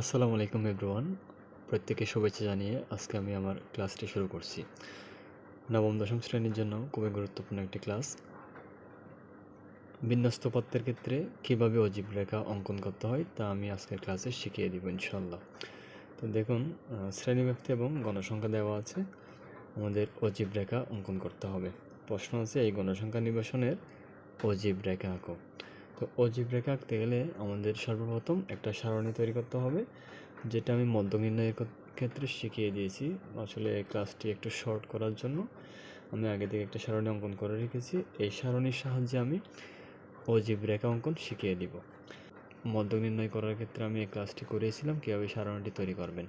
আসসালামু আলাইকুম এভরিওয়ান। প্রত্যেকে শুভেচ্ছা জানিয়ে আজকে আমি আমার ক্লাসটি শুরু করছি। নবম, দশম শ্রেণির জন্য খুবই গুরুত্বপূর্ণ একটি ক্লাস। বিন্যস্ত পত্রের ক্ষেত্রে কীভাবে অজীব রেখা অঙ্কন করতে হয় তা আমি আজকের ক্লাসে শিখিয়ে দিব ইনশাল্লাহ তো দেখুন শ্রেণীব্যক্তি এবং গণসংখ্যা দেওয়া আছে। আমাদের অজীব রেখা অঙ্কন করতে হবে। প্রশ্ন আছে, এই গণসংখ্যা নিবেশনের অজীব রেখা আঁকো তো অজীব রেখা আঁকতে গেলে আমাদের সর্বপ্রথম একটা সারণী তৈরি করতে হবে, যেটা আমি মধ্য নির্ণয়ের ক্ষেত্রে শিখিয়ে দিয়েছি। আসলে ক্লাসটি একটু শর্ট করার জন্য আমি আগে থেকে একটা সারণী অঙ্কন করে রেখেছি। এই সারণীর সাহায্যে আমি অজীব রেখা অঙ্কন শিখিয়ে দিব। মধ্য নির্ণয় করার ক্ষেত্রে আমি এই ক্লাসটি করিয়েছিলাম, কীভাবে সারণীটি তৈরি করবেন।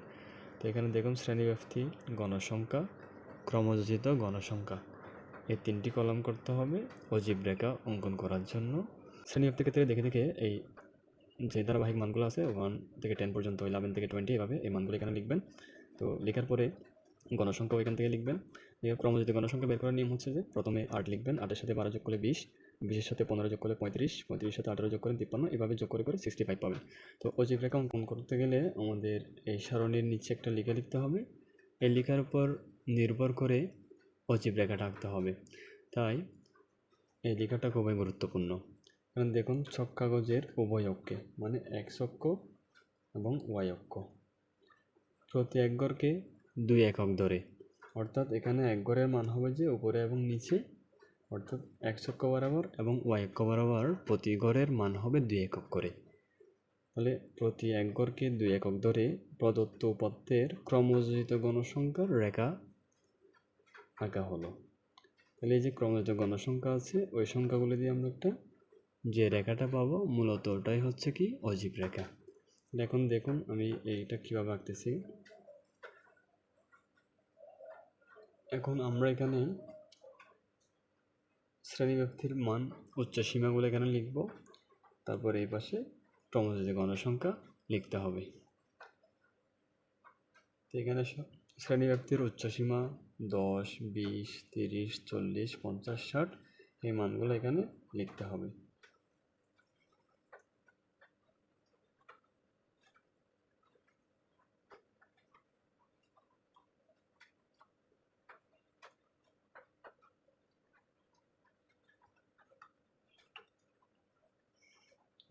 তো এখানে দেখুন শ্রেণীব্যক্তি গণসংখ্যা, ক্রমযোজিত গণসংখ্যা। এই তিনটি কলম করতে হবে অজীব রেখা অঙ্কন করার জন্য। শ্রেণীব্যক্তি ক্ষেত্রে দেখে দেখে এই যে ধারাবাহিক মানগুলো আছে, ওয়ান থেকে টেন পর্যন্ত ইলেভেন থেকে টোয়েন্টি এভাবে এই মানগুলো এখানে লিখবেন। তো লেখার পরে গণসংখ্যা এখান থেকে লিখবেন। ক্রমযোজিত গণসংখ্যা বের করার নিয়ম হচ্ছে যে প্রথমে আট লিখবেন, আটের সাথে বারো যোগ করলে বিশ, বিশের সাথে পনেরো যোগ করলে পঁয়ত্রিশ, পঁয়ত্রিশের সাথে আঠারো যোগ করে তিপ্পান্ন, এভাবে যোগ করে করে সিক্সটি ফাইভ পাবেন। তো অজীব রেখা অঙ্কন করতে গেলে আমাদের এই সারণীর নিচে একটা লিখে লিখতে হবে। এই লেখার উপর নির্ভর করে অজীব রেখাটা আঁকতে হবে। তাই এই লেখাটা খুবই গুরুত্বপূর্ণ। কারণ দেখুন ছক কাগজের উভয় অক্ষে মানে এক্স অক্ষ এবং ওয়াই অক্ষ। প্রতি এক গড়কে দুই একক ধরে। অর্থাৎ এখানে এক গড়ের মান হবে যে উপরে এবং নিচে, অর্থাৎ এক্স অক্ষ বরাবর এবং ওয়াই অক্ষ বরাবর প্রতি গড়ের মান হবে দুই একক করে। তাহলে প্রতি এক গড়কে দুই একক ধরে প্রদত্ত উপাত্তের ক্রমযোজিত গণসংখ্যার রেখা আঁকা হলো। তাহলে এই যে ক্রমযোজিত গণসংখ্যা আছে, ওই সংখ্যাগুলো দিয়ে আমরা একটা যে রেখাটা পাবো মূলত ওটাই হচ্ছে কি অজীব রেখা। এখন দেখুন, আমি এইটা কীভাবে আঁকতেছি। এখন আমরা এখানে শ্রেণি ব্যক্তির মান উচ্চ সীমাগুলো এখানে লিখব। তারপর এই পাশে ক্রমযোজিত গণসংখ্যা লিখতে হবে। তো এখানে শ্রেণি ব্যক্তির উচ্চসীমা দশ, বিশ, তিরিশ, চল্লিশ, পঞ্চাশ, ষাট, এই মানগুলো এখানে লিখতে হবে।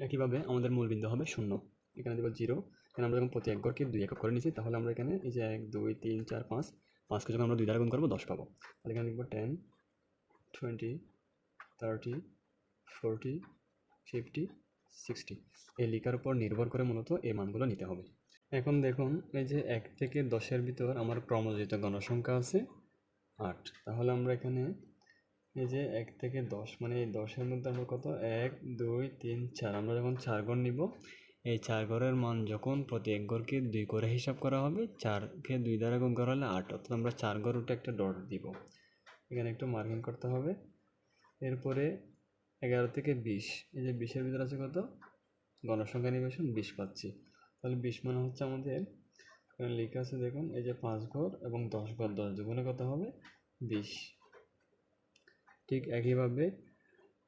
একইভাবে আমাদের মূলবিন্দু হবে শূন্য। এখানে দেবো জিরো। এখানে আমরা যখন প্রতি এক ঘরকে দুই একক করে নিচ্ছি তাহলে আমরা এখানে এই যে এক, দুই, তিন, চার, পাঁচ, পাঁচকে যখন আমরা দুই দ্বারা গুণ করব, দশ পাবো। তাহলে এখানে লিখব ten twenty thirty forty fifty sixty এই লিখার উপর নির্ভর করে মূলত এই মানগুলো নিতে হবে। এখন দেখুন, এই যে এক থেকে দশের ভিতর আমার ক্রমজিত গণসংখ্যা আছে আট। তাহলে আমরা এখানে এই যে এক থেকে দশ মানে এই দশের মধ্যে আমরা কত? এক, দুই, তিন, চার। আমরা যখন চার ঘর নিব, এই চার ঘরের মান যখন প্রতি এক ঘরকে দুই করে হিসাব করা হবে, চারকে দুই দ্বারা গুণ করা হলে আট। অর্থাৎ আমরা চার ঘর উঠে একটা ডট দিব। এখানে একটু মার্কিং করতে হবে। এরপরে এগারো থেকে বিশ। এই যে বিশের ভিতরে আছে কত? গণসংখ্যা নিবেশন, বিশ পাচ্ছি। তাহলে বিশ মানে হচ্ছে আমাদের লেখা আছে দেখুন, এই যে পাঁচ ঘর এবং দশ ঘর, দশ দুগুণে কত হবে? বিশ। ঠিক একইভাবে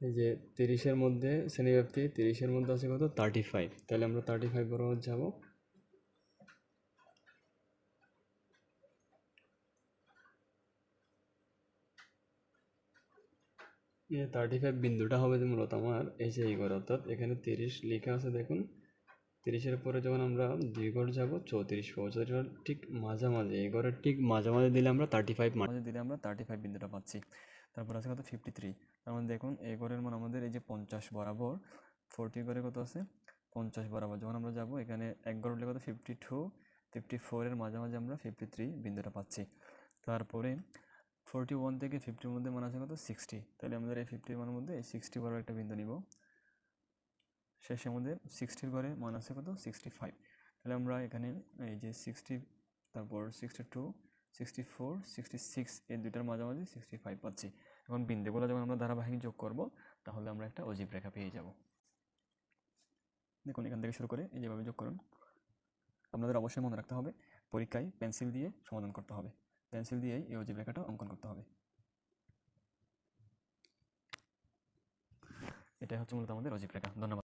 এই যে তিরিশের মধ্যে শ্রেণীব্যাপ্তি, তিরিশের মধ্যে আছে কত? থার্টি ফাইভ তাহলে আমরা থার্টি ফাইভ বরাবর যাব। থার্টি ফাইভ বিন্দুটা হবে যে মূলত আমার, এই যে এই ঘর অর্থাৎ এখানে তিরিশ লেখা আছে দেখুন। তিরিশের পরে যখন আমরা দুই ঘর যাব, চৌত্রিশ পাবো। চৌত্রিশ ঠিক মাঝামাঝি, এই ঘরের ঠিক মাঝামাঝি দিলে আমরা থার্টি ফাইভ মাঝে দিলে আমরা থার্টি ফাইভ বিন্দুটা পাচ্ছি। তারপর আছে কত? ফিফটি থ্রি তার মানে দেখুন, এই ঘরের মান আমাদের এই যে পঞ্চাশ বরাবর ফোরটি ঘরে কত আছে? পঞ্চাশ বরাবর। যখন আমরা যাব, এখানে এক ঘর উঠলে কত? ফিফটি টু ফিফটি ফোরের মাঝামাঝি আমরা ফিফটি থ্রি বিন্দুটা পাচ্ছি। তারপরে ফোরটি ওয়ান থেকে ফিফটির মধ্যে মান আছে কত? সিক্সটি তাহলে আমাদের এই ফিফটির মানের মধ্যে এই সিক্সটি বড় একটা বিন্দু নিব। শেষে আমাদের সিক্সটির ঘরে মান আছে কত? সিক্সটি ফাইভ তাহলে আমরা এখানে এই যে সিক্সটি তারপর sixty two sixty four sixty six এই দুইটার মাঝামাঝি সিক্সটি ফাইভ পাচ্ছি। এখন বিন্দুগুলো যখন আমরা ধারাবাহিক যোগ করব, তাহলে আমরা একটা অজীব রেখা পেয়ে যাব। দেখুন, এখান থেকে শুরু করে এই যেভাবে যোগ করুন, আপনাদের অবশ্যই মনে রাখতে হবে, পরীক্ষায় পেন্সিল দিয়ে সমাধান করতে হবে। পেন্সিল দিয়েই এই অজীব রেখাটা অঙ্কন করতে হবে। এটাই হচ্ছে মূলত আমাদের অজীব রেখা। ধন্যবাদ।